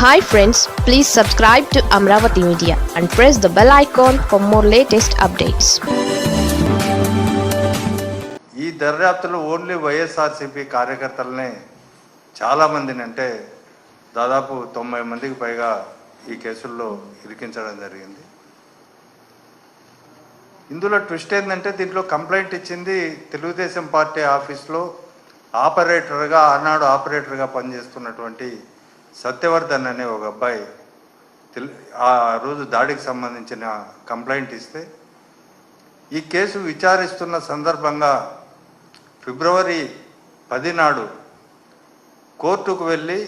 Hi friends please subscribe to Amaravati media and press the bell icon for more latest updates ఈ దర్యాప్తులో only YSRCP కార్యకర్తలనే చాలామందిని అంటే దాదాపు తొంభై మందికి పైగా ఈ కేసుల్లో ఇరికించడం జరిగింది. ఇందులో ట్విస్ట్ ఏంటంటే దీంట్లో కంప్లైంట్ ఇచ్చింది తెలుగుదేశం పార్టీ ఆఫీస్లో ఆపరేటర్గా ఆనాడు ఆపరేటర్గా పనిచేస్తున్నటువంటి సత్యవర్ధన్ అనే ఒక అబ్బాయి ఆ రోజు దాడికి సంబంధించిన కంప్లైంట్ ఇస్తే ఈ కేసు విచారిస్తున్న సందర్భంగా ఫిబ్రవరి పది నాడు కోర్టుకు వెళ్ళి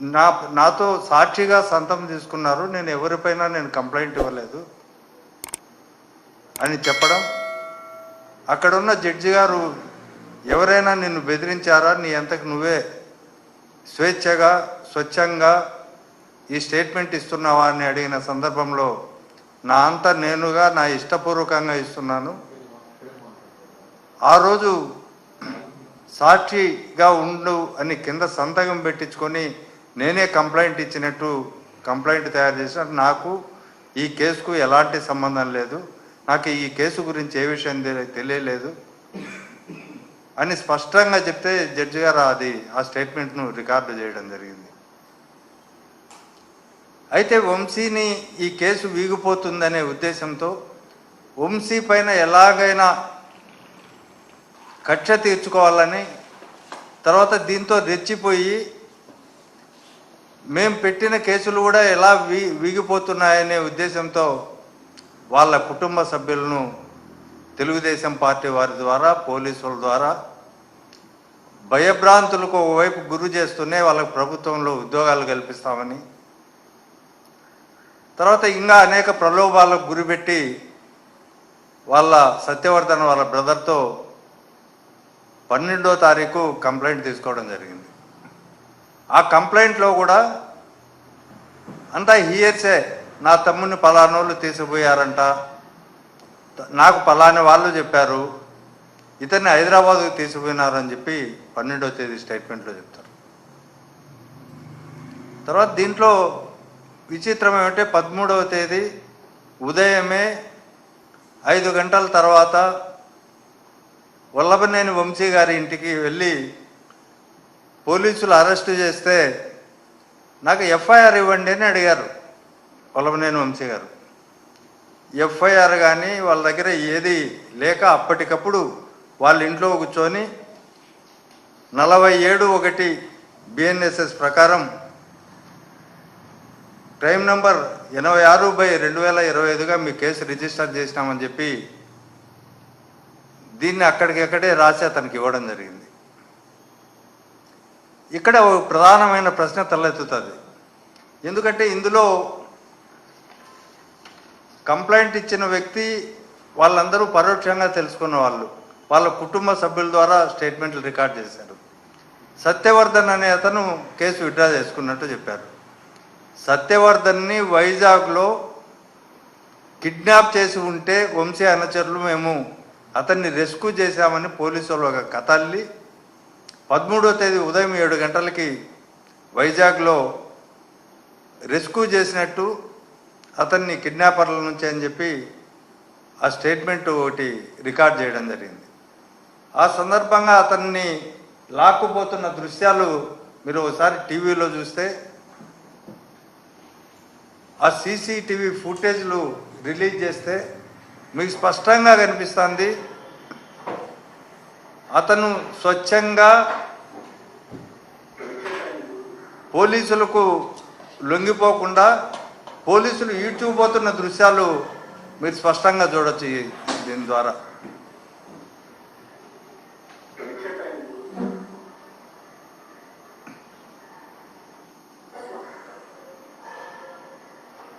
నా నాతో సాక్షిగా సంతం తీసుకున్నారు నేను ఎవరిపైనా నేను కంప్లైంట్ ఇవ్వలేదు అని చెప్పడం అక్కడున్న జడ్జి గారు ఎవరైనా నిన్ను బెదిరించారా నీ అంతకు నువ్వే స్వేచ్ఛగా స్వచ్ఛంగా ఈ స్టేట్మెంట్ ఇస్తున్నావా అని అడిగిన సందర్భంలో నా అంత నేనుగా నా ఇష్టపూర్వకంగా ఇస్తున్నాను. ఆ రోజు సాక్షిగా ఉండు అని కింద సంతకం పెట్టించుకొని నేనే కంప్లైంట్ ఇచ్చినట్టు కంప్లైంట్ తయారు చేసినట్టు నాకు ఈ కేసుకు ఎలాంటి సంబంధం లేదు. నాకు ఈ కేసు గురించి ఏ విషయం తెలియలేదు. అని స్పష్టంగా చెప్తే జడ్జి గారు అది ఆ స్టేట్మెంట్ను రికార్డు చేయడం జరిగింది. అయితే వంశీని ఈ కేసు వీగిపోతుందనే ఉద్దేశంతో వంశీ పైన ఎలాగైనా కక్ష తీర్చుకోవాలని తర్వాత దీంతో రెచ్చిపోయి మేము పెట్టిన కేసులు కూడా ఎలా వీ వీగిపోతున్నాయనే ఉద్దేశంతో వాళ్ళ కుటుంబ సభ్యులను తెలుగుదేశం పార్టీ వారి ద్వారా పోలీసుల ద్వారా భయభ్రాంతులకు ఒకవైపు గురి చేస్తూనే వాళ్ళకి ప్రభుత్వంలో ఉద్యోగాలు కల్పిస్తామని తర్వాత ఇంకా అనేక ప్రలోభాలకు గురిపెట్టి వాళ్ళ సత్యవర్ధన్ వాళ్ళ బ్రదర్తో పన్నెండో తారీఖు కంప్లైంట్ తీసుకోవడం జరిగింది. ఆ కంప్లైంట్లో కూడా అంతా హియర్సే నా తమ్ముని పలానోళ్ళు తీసిపోయారంట నాకు పలాని వాళ్ళు చెప్పారు ఇతన్ని హైదరాబాద్కు తీసుకుపోయినారని చెప్పి పన్నెండో తేదీ స్టేట్మెంట్లో చెప్తారు. తర్వాత దీంట్లో విచిత్రం ఏమంటే పదమూడవ తేదీ ఉదయమే ఐదు గంటల తర్వాత వల్లభనేని వంశీ గారి ఇంటికి వెళ్ళి పోలీసులు అరెస్ట్ చేస్తే నాకు ఎఫ్ఐఆర్ ఇవ్వండి అని అడిగారు వల్లభనేని వంశీ గారు. ఎఫ్ఐఆర్ కానీ వాళ్ళ దగ్గర ఏది లేక అప్పటికప్పుడు వాళ్ళ ఇంట్లో కూర్చొని నలభై ఏడు ఒకటి బిఎన్ఎస్ఎస్ ప్రకారం క్రైమ్ నంబర్ ఎనభై ఆరు బై రెండు వేల ఇరవై ఐదుగా మీ కేసు రిజిస్టర్ చేసినామని చెప్పి దీన్ని అక్కడికక్కడే రాసి అతనికి ఇవ్వడం జరిగింది. ఇక్కడ ఒక ప్రధానమైన ప్రశ్న తలెత్తుతుంది. ఎందుకంటే ఇందులో కంప్లైంట్ ఇచ్చిన వ్యక్తి వాళ్ళందరూ పరోక్షంగా తెలుసుకున్న వాళ్ళు. వాళ్ళ కుటుంబ సభ్యుల ద్వారా స్టేట్మెంట్లు రికార్డ్ చేశారు. సత్యవర్ధన్ అనే అతను కేసు విడ్డా చేసుకున్నట్టు చెప్పారు. సత్యవర్ధన్ని వైజాగ్లో కిడ్నాప్ చేసి ఉంటే వంశీ అనుచరులు మేము అతన్ని రెస్క్యూ చేశామని పోలీసులు ఒక కథ అల్లి పదమూడో తేదీ ఉదయం ఏడు గంటలకి వైజాగ్లో రెస్క్యూ చేసినట్టు అతన్ని కిడ్నాపర్ల నుంచి అని చెప్పి ఆ స్టేట్మెంట్ ఒకటి రికార్డ్ చేయడం జరిగింది. ఆ సందర్భంగా అతన్ని లాక్కుపోతున్న దృశ్యాలు మీరు ఒకసారి టీవీలో చూస్తే ఆ సీసీటీవీ ఫుటేజ్లు రిలీజ్ చేస్తే మీకు స్పష్టంగా కనిపిస్తుంది అతను స్వచ్ఛంగా పోలీసులకు లొంగిపోకుండా పోలీసులు ఈడ్చుకుపోతున్న దృశ్యాలు మీరు స్పష్టంగా చూడొచ్చు దీని ద్వారా.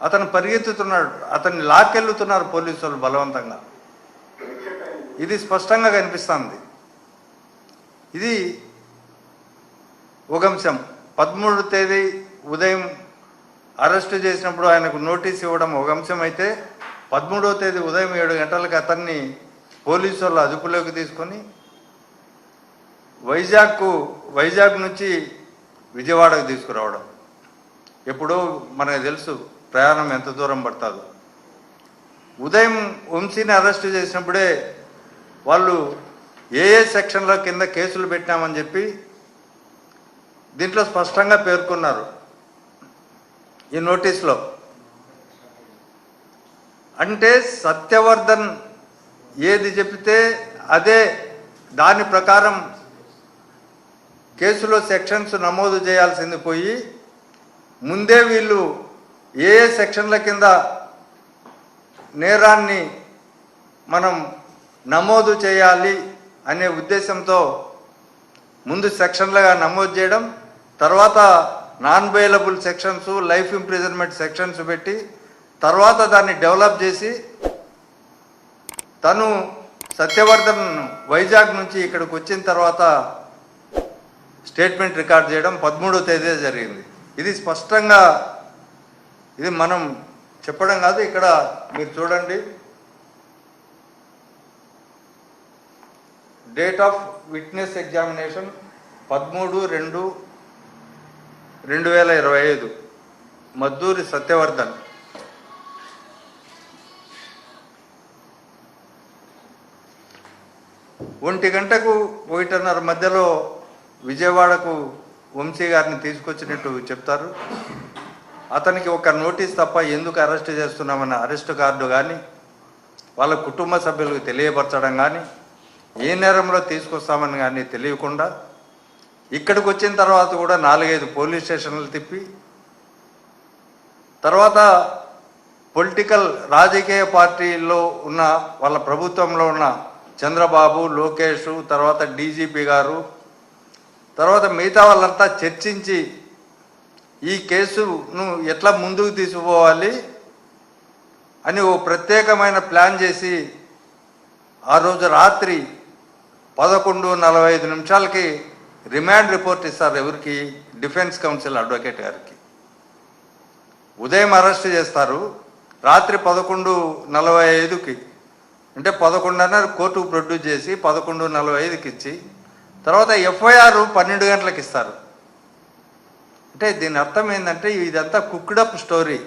అతను పరిగెత్తుతున్నాడు అతన్ని లాక్కెళ్తున్నారు పోలీసులు బలవంతంగా. ఇది స్పష్టంగా కనిపిస్తుంది. ఇది ఒక అంశం. పదమూడు తేదీ ఉదయం అరెస్టు చేసినప్పుడు ఆయనకు నోటీస్ ఇవ్వడం ఒక అంశం అయితే పదమూడవ తేదీ ఉదయం ఏడు గంటలకు అతన్ని పోలీసు వాళ్ళు అదుపులోకి తీసుకొని వైజాగ్కు వైజాగ్ నుంచి విజయవాడకు తీసుకురావడం. ఎప్పుడో మనకు తెలుసు ప్రయాణం ఎంత దూరం పడుతుందో. ఉదయం వంశీని అరెస్ట్ చేసినప్పుడే వాళ్ళు ఏ ఏ సెక్షన్ల కింద కేసులు పెట్టామని చెప్పి దీంట్లో స్పష్టంగా పేర్కొన్నారు. ఈ నోటీస్లో. అంటే సత్యవర్ధన్ ఏది చెప్తే అదే దాని ప్రకారం కేసులో సెక్షన్స్ నమోదు చేయాల్సింది పోయి ముందే వీళ్ళు ఏ ఏ సెక్షన్ల కింద నేరాన్ని మనం నమోదు చేయాలి అనే ఉద్దేశంతో ముందు సెక్షన్లుగా నమోదు చేయడం తర్వాత non bailable sections life imprisonment sections పెట్టి తర్వాత దాన్ని డెవలప్ చేసి తను సత్యవర్ధన్ వైజాగ్ నుంచి ఇక్కడికి వచ్చిన తర్వాత స్టేట్మెంట్ రికార్డ్ చేయడం పదమూడో తేదీ జరిగింది. ఇది స్పష్టంగా ఇది మనం చెప్పడం కాదు ఇక్కడ మీరు చూడండి. డేట్ ఆఫ్ విట్నెస్ ఎగ్జామినేషన్ పదమూడు రెండు రెండు వేల ఇరవై ఐదు. మద్దూరి సత్యవర్ధన్. ఒంటి గంటకు ఒకటిన్నర మధ్యలో విజయవాడకు వంశీ గారిని తీసుకొచ్చినట్టు చెప్తారు. అతనికి ఒక నోటీస్ తప్ప ఎందుకు అరెస్ట్ చేస్తున్నామన్న అరెస్ట్ కార్డు కానీ వాళ్ళ కుటుంబ సభ్యులకు తెలియపరచడం కానీ ఏ నేరంలో తీసుకొస్తామని కానీ తెలియకుండా ఇక్కడికి వచ్చిన తర్వాత కూడా నాలుగైదు పోలీస్ స్టేషన్లు తిప్పి తర్వాత పొలిటికల్ రాజకీయ పార్టీల్లో ఉన్న వాళ్ళ ప్రభుత్వంలో ఉన్న చంద్రబాబు లోకేష్ తర్వాత డీజీపీ గారు తర్వాత మిగతా వాళ్ళంతా చర్చించి ఈ కేసును ఎట్లా ముందుకు తీసుకుపోవాలి అని ఓ ప్రత్యేకమైన ప్లాన్ చేసి ఆ రోజు రాత్రి పదకొండు నలభై ఐదు నిమిషాలకి రిమాండ్ రిపోర్ట్ ఇస్తారు ఎవరికి? డిఫెన్స్ కౌన్సిల్ అడ్వకేట్ గారికి. ఉదయం అరెస్ట్ చేస్తారు. రాత్రి పదకొండు నలభై ఐదుకి అంటే పదకొండున్నర కోర్టుకు ప్రొడ్యూస్ చేసి పదకొండు నలభై ఐదుకి ఇచ్చి తర్వాత ఎఫ్ఐఆర్ పన్నెండు గంటలకు ఇస్తారు. అంటే దీని అర్థం ఏంటంటే ఇదంతా కుక్డప్ స్టోరీ.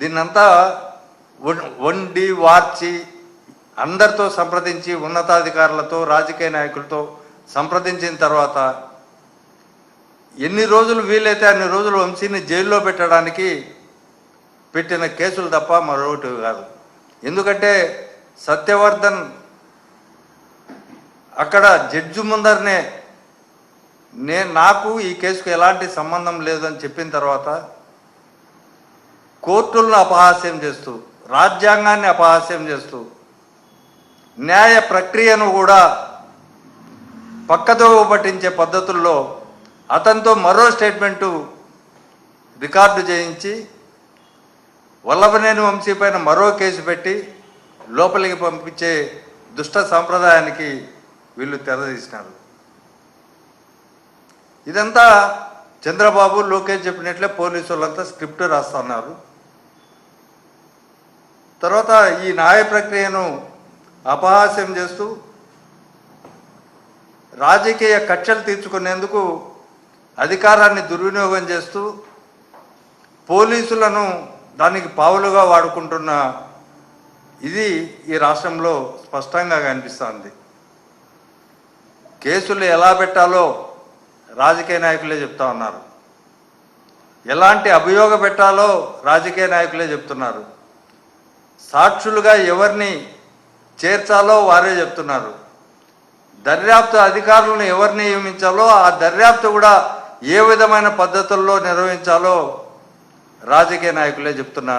దీన్నంతా వండి వార్చి అందరితో సంప్రదించి ఉన్నతాధికారులతో రాజకీయ నాయకులతో సంప్రదించిన తర్వాత ఎన్ని రోజులు వీలైతే అన్ని రోజులు వంశీని జైల్లో పెట్టడానికి పెట్టిన కేసులు తప్ప మరొకటి కాదు. ఎందుకంటే సత్యవర్ధన్ అక్కడ జడ్జి ముందరనే నేను నాకు ఈ కేసుకు ఎలాంటి సంబంధం లేదని చెప్పిన తర్వాత కోర్టులను అపహాస్యం చేస్తూ రాజ్యాంగాన్ని అపహాస్యం చేస్తూ న్యాయ ప్రక్రియను కూడా పక్కదో పట్టించే పద్ధతుల్లో అతనితో మరో స్టేట్మెంటు రికార్డు చేయించి వల్లభనేని వంశీ పైన మరో కేసు పెట్టి లోపలికి పంపించే దుష్ట సాంప్రదాయానికి వీళ్ళు తెరదీసినారు. ఇదంతా చంద్రబాబు లోకేష్ చెప్పినట్లే పోలీసు వాళ్ళంతా స్క్రిప్ట్ రాస్తున్నారు. తర్వాత ఈ న్యాయ ప్రక్రియను అపహాస్యం చేస్తూ రాజకీయ కక్షలు తీర్చుకునేందుకు అధికారాన్ని దుర్వినియోగం చేస్తూ పోలీసులను దానికి పావులుగా వాడుకుంటున్న ఇది ఈ రాష్ట్రంలో స్పష్టంగా కనిపిస్తుంది. కేసులు ఎలా పెట్టాలో రాజకీయ నాయకులే చెప్తా ఉన్నారు. ఎలాంటి అభియోగ పెట్టాలో రాజకీయ నాయకులే చెప్తున్నారు. సాక్షులుగా ఎవరిని చేర్చాలో వారే చెప్తున్నారు. దర్యాప్తు అధికారులను ఎవరిని నియమించాలో ఆ దర్యాప్తు కూడా ఏ విధమైన పద్ధతుల్లో నిర్వహించాలో రాజకీయ నాయకులే చెప్తున్న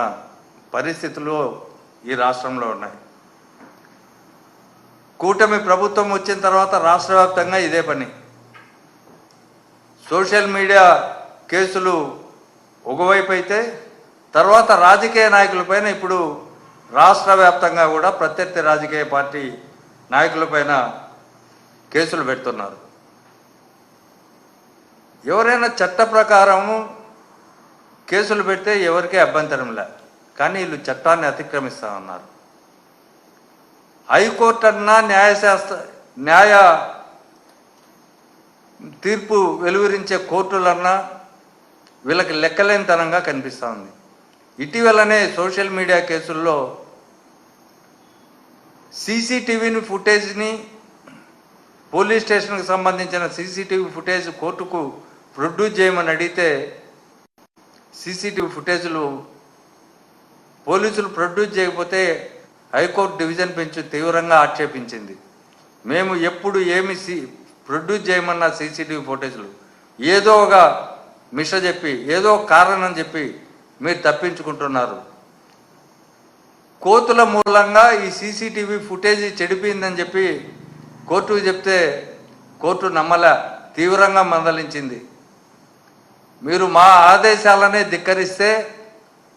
పరిస్థితులు ఈ రాష్ట్రంలో ఉన్నాయి. కూటమి ప్రభుత్వం వచ్చిన తర్వాత రాష్ట్ర వ్యాప్తంగా ఇదే పని. సోషల్ మీడియా కేసులు ఒకవైపు అయితే తర్వాత రాజకీయ నాయకులపైన ఇప్పుడు రాష్ట్ర వ్యాప్తంగా కూడా ప్రత్యర్థి రాజకీయ పార్టీ నాయకులపైన కేసులు పెడుతున్నారు. ఎవరైనా చట్ట ప్రకారము కేసులు పెడితే ఎవరికీ అభ్యంతరం లే. కానీ వీళ్ళు చట్టాన్ని అతిక్రమిస్తా ఉన్నారు. హైకోర్టు అన్నా న్యాయశాస్త్ర న్యాయ తీర్పు వెలువరించే కోర్టులన్నా వీళ్ళకి లెక్కలేనితనంగా కనిపిస్తూ ఉంది. ఇటీవలనే సోషల్ మీడియా కేసుల్లో సీసీటీవీని ఫుటేజ్ని పోలీస్ స్టేషన్కి సంబంధించిన సీసీటీవీ ఫుటేజ్ కోర్టుకు ప్రొడ్యూస్ చేయమని అడిగితే సీసీటీవీ ఫుటేజ్లు పోలీసులు ప్రొడ్యూస్ చేయకపోతే హైకోర్టు డివిజన్ బెంచ్ తీవ్రంగా ఆక్షేపించింది. మేము ఎప్పుడు ఏమి సి ప్రొడ్యూస్ చేయమన్న సీసీటీవీ ఫుటేజ్లు. ఏదో ఒక మిష చెప్పి ఏదో కారణం చెప్పి మీరు తప్పించుకుంటున్నారు. కోతుల మూలంగా ఈ సీసీటీవీ ఫుటేజ్ చెడిపోయిందని చెప్పి కోర్టుకు చెప్తే కోర్టు నమ్మల తీవ్రంగా మందలించింది. మీరు మా ఆదేశాలనే ధిక్కరిస్తే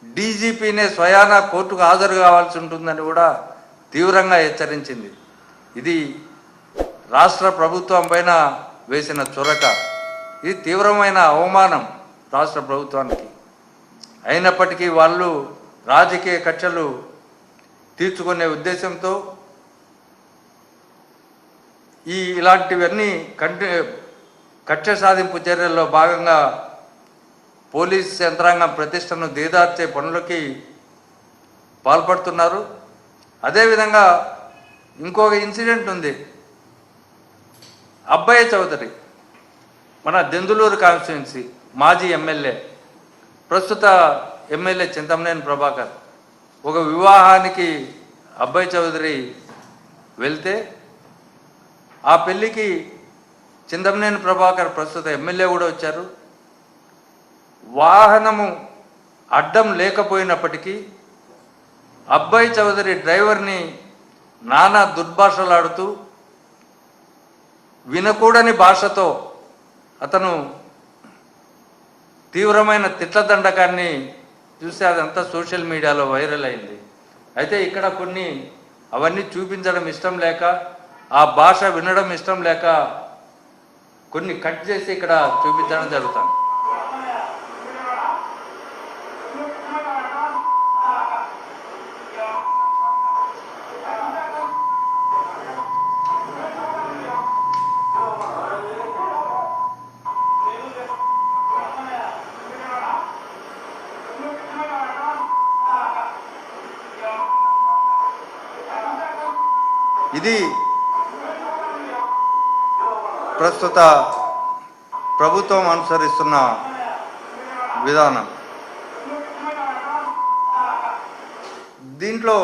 డీజీపీనే స్వయాన కోర్టుకు హాజరు కావాల్సి ఉంటుందని కూడా తీవ్రంగా హెచ్చరించింది. ఇది రాష్ట్ర ప్రభుత్వం పైన వేసిన చొరక. ఇది తీవ్రమైన అవమానం రాష్ట్ర ప్రభుత్వానికి. అయినప్పటికీ వాళ్ళు రాజకీయ కక్షలు తీర్చుకునే ఉద్దేశంతో ఈ ఇలాంటివన్నీ కంటి కక్ష సాధింపు చర్యల్లో భాగంగా పోలీస్ యంత్రాంగం ప్రతిష్టను దిగదార్చే పనులకి పాల్పడుతున్నారు. అదేవిధంగా ఇంకొక ఇన్సిడెంట్ ఉంది. అబ్బాయి చౌదరి మన దెందులూరు కాన్స్టిట్యున్సీ మాజీ ఎమ్మెల్యే ప్రస్తుత ఎమ్మెల్యే చింతమనేని ప్రభాకర్ ఒక వివాహానికి అబ్బాయి చౌదరి వెళ్తే ఆ పెళ్ళికి చింతమనేని ప్రభాకర్ ప్రస్తుత ఎమ్మెల్యే కూడా వచ్చారు. వాహనము అడ్డం లేకపోయినప్పటికీ అబ్బాయి చౌదరి డ్రైవర్ని నానా దుర్భాషలాడుతూ వినకూడని భాషతో అతను తీవ్రమైన తిట్ల దండకాన్ని చూసి అదంతా సోషల్ మీడియాలో వైరల్ అయింది. అయితే ఇక్కడ కొన్ని అవన్నీ చూపించడం ఇష్టం లేక ఆ భాష వినడం ఇష్టం లేక కొన్ని కట్ చేసి ఇక్కడ చూపించడం జరుగుతుంది. ఇది ప్రస్తుత ప్రభుత్వం అనుసరిస్తున్న విధానం. దీంట్లో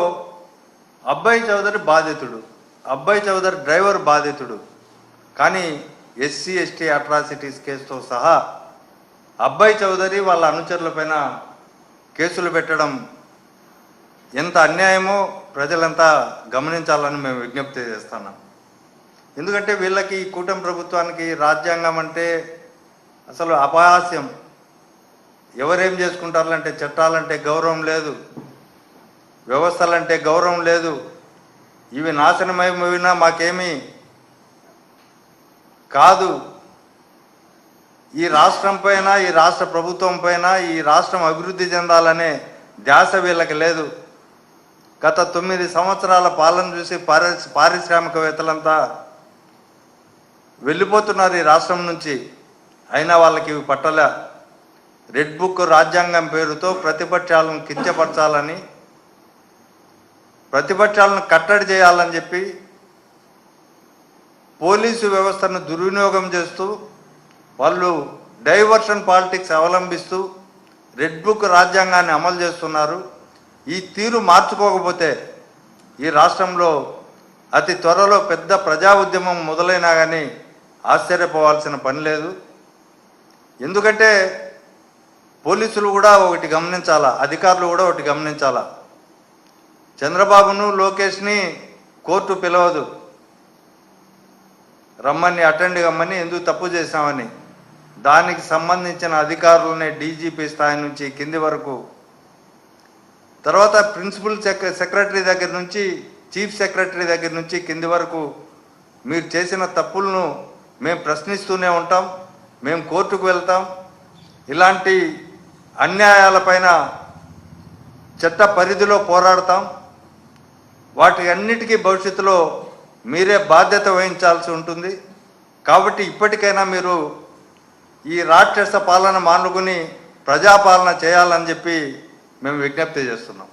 అబ్బాయి చౌదరి బాధితుడు అబ్బాయి చౌదరి డ్రైవర్ బాధితుడు. కానీ ఎస్సీ ఎస్టీ అట్రాసిటీస్ కేసుతో సహా అబ్బాయి చౌదరి వాళ్ళ అనుచరులపైన కేసులు పెట్టడం ఎంత అన్యాయమో ప్రజలంతా గమనించాలని మేము విజ్ఞప్తి చేస్తున్నాం. ఎందుకంటే వీళ్ళకి ఈ కూటమి ప్రభుత్వానికి రాజ్యాంగం అంటే అసలు అపహాస్యం. ఎవరేం చేసుకుంటారంటే చట్టాలంటే గౌరవం లేదు. వ్యవస్థలంటే గౌరవం లేదు. ఇవి నాశనమైనా మాకేమీ కాదు. ఈ రాష్ట్రం పైన ఈ రాష్ట్ర ప్రభుత్వం పైన ఈ రాష్ట్రం అభివృద్ధి చెందాలనే ధ్యాస వీళ్ళకి లేదు. గత తొమ్మిది సంవత్సరాల పాలన చూసి పారి పారిశ్రామికవేత్తలంతా వెళ్ళిపోతున్నారు ఈ రాష్ట్రం నుంచి. అయినా వాళ్ళకి ఇవి పట్టలే. రెడ్ బుక్ రాజ్యాంగం పేరుతో ప్రతిపక్షాలను కించపరచాలని ప్రతిపక్షాలను కట్టడి చేయాలని చెప్పి పోలీసు వ్యవస్థను దుర్వినియోగం చేస్తూ వాళ్ళు డైవర్షన్ పాలిటిక్స్ అవలంబిస్తూ రెడ్ బుక్ రాజ్యాంగాన్ని అమలు చేస్తున్నారు. ఈ తీరు మార్చుకోకపోతే ఈ రాష్ట్రంలో అతి త్వరలో పెద్ద ప్రజా ఉద్యమం మొదలైనా కానీ ఆశ్చర్యపోవాల్సిన పని లేదు. ఎందుకంటే పోలీసులు కూడా ఒకటి గమనించాలా అధికారులు కూడా ఒకటి గమనించాలా? చంద్రబాబును లోకేష్ని కోర్టు పిలవదు. రమ్మని అటెండ్ కమ్మని ఎందుకు తప్పు చేశామని? దానికి సంబంధించిన అధికారులనే డీజీపీ స్థాయి నుంచి కింది వరకు తర్వాత ప్రిన్సిపల్ సెక్రటరీ దగ్గర నుంచి చీఫ్ సెక్రటరీ దగ్గర నుంచి కింది వరకు మీరు చేసిన తప్పులను మేము ప్రశ్నిస్తూనే ఉంటాం మేము కోర్టుకు వెళ్తాం. ఇలాంటి అన్యాయాలపైన చట్ట పరిధిలో పోరాడతాం. వాటి అన్నిటికీ భవిష్యత్తులో మీరే బాధ్యత వహించాల్సి ఉంటుంది. కాబట్టి ఇప్పటికైనా మీరు ఈ రాక్షస పాలన మానుకుని ప్రజాపాలన చేయాలని చెప్పి మేము విజ్ఞప్తి చేస్తున్నాం.